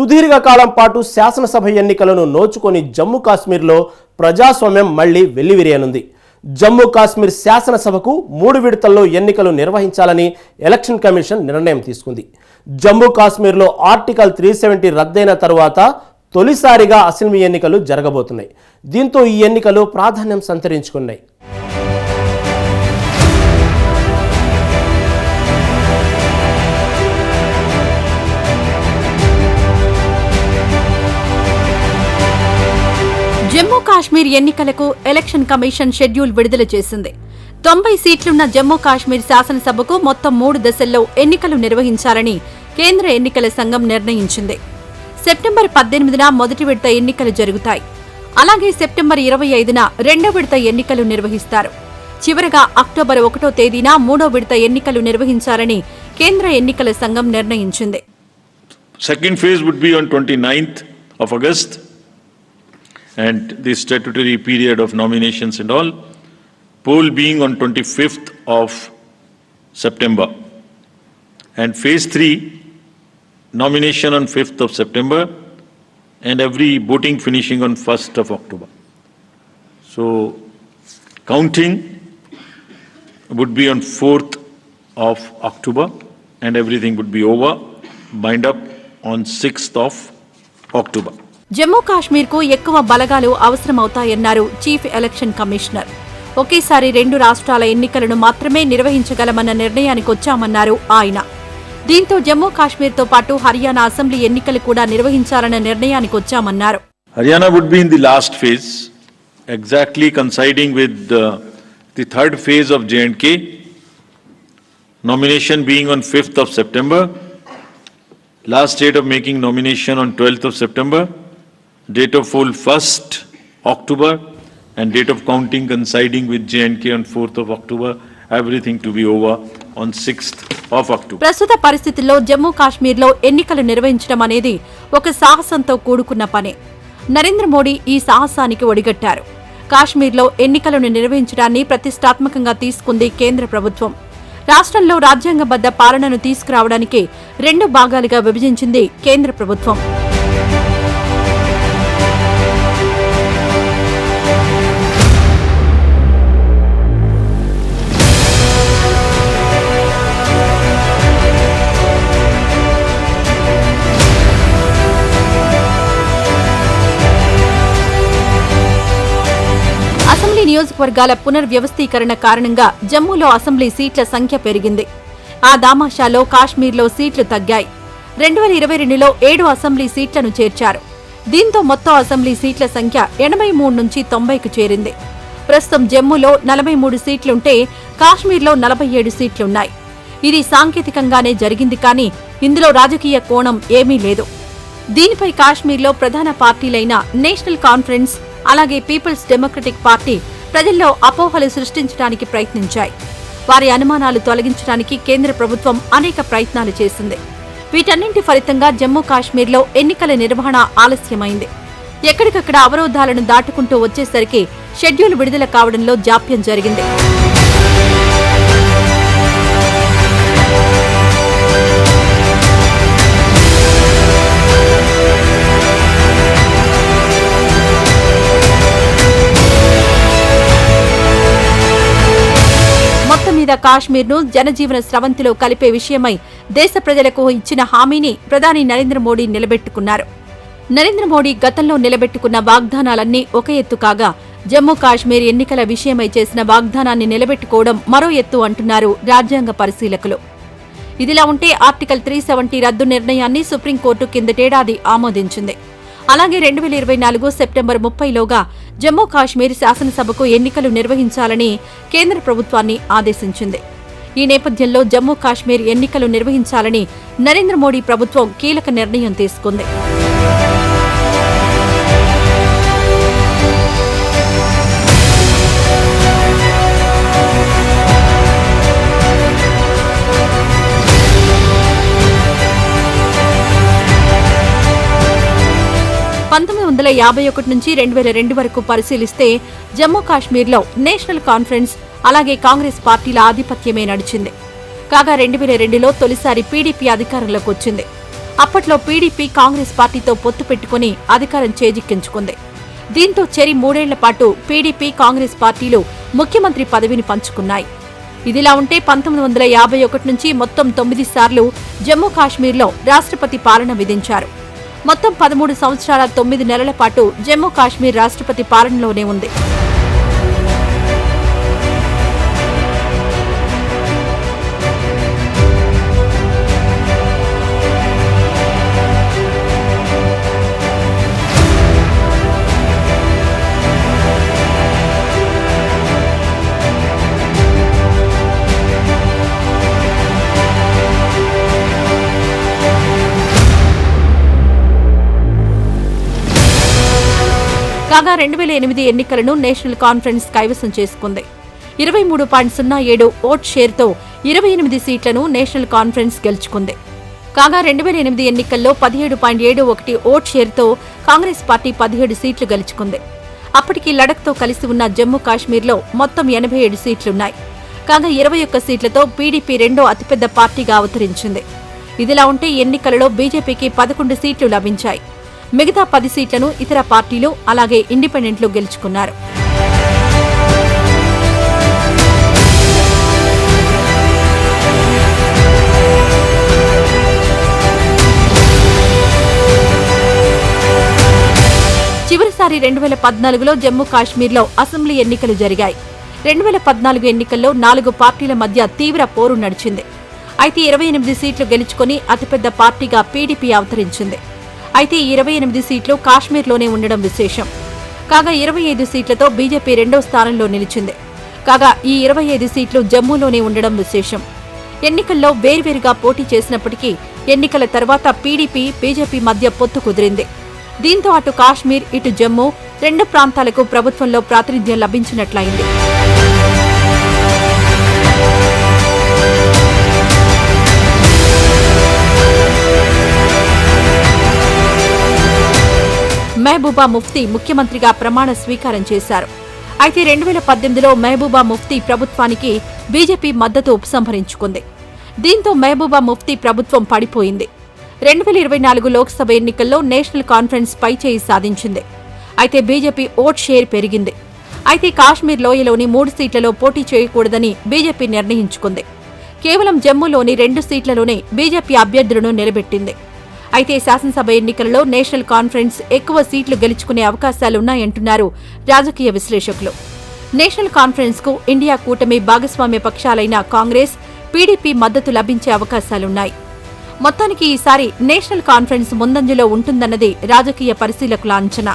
సుదీర్ఘకాలం పాటు శాసనసభ ఎన్నికలను నోచుకొని జమ్మూ కాశ్మీర్లో ప్రజాస్వామ్యం మళ్ళీ వెల్లివిరియనుంది. జమ్మూ కాశ్మీర్ శాసనసభకు మూడు విడతల్లో ఎన్నికలు నిర్వహించాలని ఎలక్షన్ కమిషన్ నిర్ణయం తీసుకుంది. జమ్మూ కాశ్మీర్లో ఆర్టికల్ త్రీ సెవెంటీ రద్దయిన తరువాత తొలిసారిగా అసెంబ్లీ ఎన్నికలు జరగబోతున్నాయి. దీంతో ఈ ఎన్నికలు ప్రాధాన్యం సంతరించుకున్నాయి. జమ్మూ కాశ్మీర్ ఎన్నికలకు ఎలక్షన్ కమిషన్ షెడ్యూల్ విడుదల చేసింది. తొంభై సీట్లున్న జమ్మూ కాశ్మీర్ శాసనసభకు మొత్తం మూడు దశల్లో ఎన్నికలు నిర్వహించాలని కేంద్ర ఎన్నికల సంఘం నిర్ణయించింది. సెప్టెంబర్ పద్దెనిమిదిన మొదటి విడత ఎన్నికలు జరుగుతాయి. అలాగే సెప్టెంబర్ ఇరవై ఐదున రెండో విడత ఎన్నికలు నిర్వహిస్తారు. చివరగా అక్టోబర్ ఒకటో తేదీన మూడో విడత ఎన్నికలు నిర్వహించాలని కేంద్ర ఎన్నికల సంఘం నిర్ణయించింది. Second phase would be on twenty ninth of August and the statutory period of nominations and all, poll being on 25th of September. And phase three, nomination on 5th of September, and every voting finishing on 1st of October. So counting would be on 4th of October, and everything would be over, bind up on 6th of October. Jammu కాశ్మీర్కు ఎక్కువ బలగాలు అవసరమవుతాయన్నారు chief election commissioner. ఒకేసారి రెండు రాష్ట్రాల ఎన్నికలను మాత్రమే నిర్వహించగలమన్న నిర్ణయానికి వచ్చామన్నారు ఆయన. దీంతో జమ్మూ కాశ్మీర్తో పాటు హర్యానా అసెంబ్లీ ఎన్నికలు కూడా నిర్వహించాలన్న నిర్ణయానికి వచ్చామన్నారు Haryana would be in the last phase exactly coinciding with the third phase of J and K nomination being on fifth of September last date of making nomination on twelfth of September date of poll 1st October, and date of counting coinciding with J&K on 4th of October, everything to be over on 6th of October. ప్రస్తుత పరిస్థితుల్లో జమ్మూ కాశ్మీర్లో ఎన్నికలు నిర్వహించడం అనేది ఒక సాహసంతో కూడుకున్న పనే. నరేంద్ర మోడీ ఈ సాహసానికి ఒడిగట్టారు. కాశ్మీర్లో ఎన్నికలను నిర్వహించడాన్ని ప్రతిష్టాత్మకంగా తీసుకుంది కేంద్ర ప్రభుత్వం. రాష్ట్రంలో రాజ్యాంగబద్ద పాలనను తీసుకురావడానికి రెండు భాగాలుగా విభజించింది కేంద్ర ప్రభుత్వం. నియోజకవర్గాల పునర్వ్యవస్థీకరణ కారణంగా జమ్మూలో అసెంబ్లీ సీట్ల సంఖ్య పెరిగింది. ఆ దామాషాలో కాశ్మీర్లో సీట్లు తగ్గాయి. రెండు వేల ఇరవై రెండులో ఏడు అసెంబ్లీ సీట్లను చేర్చారు. దీంతో మొత్తం అసెంబ్లీ సీట్ల సంఖ్య ఎనభై మూడు నుంచి తొంభైకు చేరింది. ప్రస్తుతం జమ్మూలో నలభై మూడు సీట్లుంటే కాశ్మీర్లో నలభై ఏడు సీట్లున్నాయి. ఇది సాంకేతికంగానే జరిగింది కానీ ఇందులో రాజకీయ కోణం ఏమీ లేదు. దీనిపై కాశ్మీర్లో ప్రధాన పార్టీలైన నేషనల్ కాన్ఫరెన్స్ అలాగే పీపుల్స్ డెమోక్రటిక్ పార్టీ ప్రజల్లో అపోహలు సృష్టించడానికి ప్రయత్నించాయి. వారి అనుమానాలు తొలగించడానికి కేంద్ర ప్రభుత్వం అనేక ప్రయత్నాలు చేసింది. వీటన్నింటి ఫలితంగా జమ్మూ కాశ్మీర్లో ఎన్నికల నిర్వహణ ఆలస్యమైంది. ఎక్కడికక్కడ అవరోధాలను దాటుకుంటూ వచ్చేసరికి షెడ్యూల్ విడుదల కావడంలో జాప్యం జరిగింది. మీద కాశ్మీర్ను జనజీవన స్రవంతిలో కలిపే విషయమై దేశ ప్రజలకు ఇచ్చిన హామీని ప్రధాని నరేంద్ర మోడీ నిలబెట్టుకున్నారు. నరేంద్ర మోడీ గతంలో నిలబెట్టుకున్న వాగ్దానాలన్నీ ఒక ఎత్తు కాగా జమ్మూ కాశ్మీర్ ఎన్నికల విషయమై చేసిన వాగ్దానాన్ని నిలబెట్టుకోవడం మరో ఎత్తు అంటున్నారు రాజ్యాంగ పరిశీలకులు. ఇదిలా ఉంటే ఆర్టికల్ త్రీ సెవెంటీ రద్దు నిర్ణయాన్ని సుప్రీంకోర్టు కిందటేడాది ఆమోదించింది. అలాగే రెండు వేల ఇరవై నాలుగు సెప్టెంబర్ ముప్పైలోగా జమ్మూ కాశ్మీర్ శాసనసభకు ఎన్నికలు నిర్వహించాలని కేంద్ర ప్రభుత్వాన్ని ఆదేశించింది. ఈ నేపథ్యంలో జమ్మూ కాశ్మీర్ ఎన్నికలు నిర్వహించాలని నరేంద్ర మోడీ ప్రభుత్వం కీలక నిర్ణయం తీసుకుంది. యాభై ఒకటి నుంచి రెండు వేల రెండు వరకు పరిశీలిస్తే జమ్మూ కాశ్మీర్లో నేషనల్ కాన్ఫరెన్స్ అలాగే కాంగ్రెస్ పార్టీల ఆధిపత్యమే నడిచింది. కాగా రెండు వేల రెండులో తొలిసారి పీడీపీ అధికారంలోకి వచ్చింది. అప్పట్లో పీడీపీ కాంగ్రెస్ పార్టీతో పొత్తు పెట్టుకుని అధికారం చేజిక్కించుకుంది. దీంతో చెరి మూడేళ్ళ పాటు పీడీపీ కాంగ్రెస్ పార్టీలు ముఖ్యమంత్రి పదవిని పంచుకున్నాయి. ఇదిలా ఉంటే పంతొమ్మిది వందల యాభై ఒకటి నుంచి మొత్తం తొమ్మిది సార్లు జమ్మూ కాశ్మీర్లో రాష్ట్రపతి పాలన విధించారు. మొత్తం పదమూడు సంవత్సరాల తొమ్మిది నెలల పాటు జమ్మూ కాశ్మీర్ రాష్ట్రపతి పాలనలోనే ఉంది. కాగా రెండు వేల ఎనిమిది ఎన్నికలను నేషనల్ కాన్ఫరెన్స్ కైవసం చేసుకుంది. ఇరవై మూడు పాయింట్ సున్నా ఏడు ఓట్ షేర్తో ఇరవై ఎనిమిది సీట్లను నేషనల్ కాన్ఫరెన్స్ గెలుచుకుంది. కాగా రెండు వేల ఎనిమిది ఎన్నికల్లో పదిహేడు పాయింట్ ఏడు ఒకటి ఓట్ షేర్తో కాంగ్రెస్ పార్టీ పదిహేడు సీట్లు గెలుచుకుంది. అప్పటికి లడఖ్తో కలిసి ఉన్న జమ్మూ కాశ్మీర్లో మొత్తం ఎనభై ఏడు సీట్లున్నాయి. కాగా ఇరవై ఒక్క సీట్లతో పీడీపీ రెండో అతిపెద్ద పార్టీగా అవతరించింది. ఇదిలా ఉంటే ఎన్నికలలో బీజేపీకి పదకొండు సీట్లు లభించాయి. మిగతా పది సీట్లను ఇతర పార్టీలు అలాగే ఇండిపెండెంట్లు గెలుచుకున్నారు. చివరిసారి రెండు వేల పద్నాలుగులో జమ్మూ కాశ్మీర్లో అసెంబ్లీ ఎన్నికలు జరిగాయి. రెండు వేల పద్నాలుగు ఎన్నికల్లో నాలుగు పార్టీల మధ్య తీవ్ర పోరు నడిచింది. అయితే ఇరవై ఎనిమిది సీట్లు గెలుచుకుని అతిపెద్ద పార్టీగా పీడీపీ అవతరించింది. అయితే ఈ ఇరవై ఎనిమిది సీట్లు కాశ్మీర్లోనే ఉండడం విశేషం. కాగా ఇరవై ఐదు సీట్లతో బీజేపీ రెండో స్థానంలో నిలిచింది. కాగా ఈ ఇరవై ఐదు సీట్లు జమ్మూలోనే ఉండడం విశేషం. ఎన్నికల్లో వేర్వేరుగా పోటీ చేసినప్పటికీ ఎన్నికల తర్వాత పీడీపీ బీజేపీ మధ్య పొత్తు కుదిరింది. దీంతో అటు కాశ్మీర్ ఇటు జమ్మూ రెండు ప్రాంతాలకు ప్రభుత్వంలో ప్రాతినిధ్యం లభించినట్లయింది. మహబూబా ముఫ్తీ ముఖ్యమంత్రిగా ప్రమాణ స్వీకారం చేశారు. అయితే రెండు వేల పద్దెనిమిదిలో మహబూబా ముఫ్తీ ప్రభుత్వానికి బీజేపీ మద్దతు ఉపసంహరించుకుంది. దీంతో మహబూబా ముఫ్తీ ప్రభుత్వం పడిపోయింది. రెండు వేల ఇరవై నాలుగు లోక్సభ ఎన్నికల్లో నేషనల్ కాన్ఫరెన్స్ పై చేయి సాధించింది. అయితే బీజేపీ ఓట్ షేర్ పెరిగింది. అయితే కాశ్మీర్ లోయలోని మూడు సీట్లలో పోటీ చేయకూడదని బీజేపీ నిర్ణయించుకుంది. కేవలం జమ్మూలోని రెండు సీట్లలోనే బీజేపీ అభ్యర్థులను నిలబెట్టింది. అయితే శాసనసభ ఎన్నికలలో నేషనల్ కాన్ఫరెన్స్ ఎక్కువ సీట్లు గెలుచుకునే అవకాశాలున్నాయంటున్నారు రాజకీయ విశ్లేషకులు. నేషనల్ కాన్ఫరెన్స్కు ఇండియా కూటమి భాగస్వామ్య పక్షాలైన కాంగ్రెస్ పీడీపీ మద్దతు లభించే అవకాశాలున్నాయి. మొత్తానికి ఈసారి నేషనల్ కాన్ఫరెన్స్ ముందంజలో ఉంటుందన్నది రాజకీయ పరిశీలకుల అంచనా.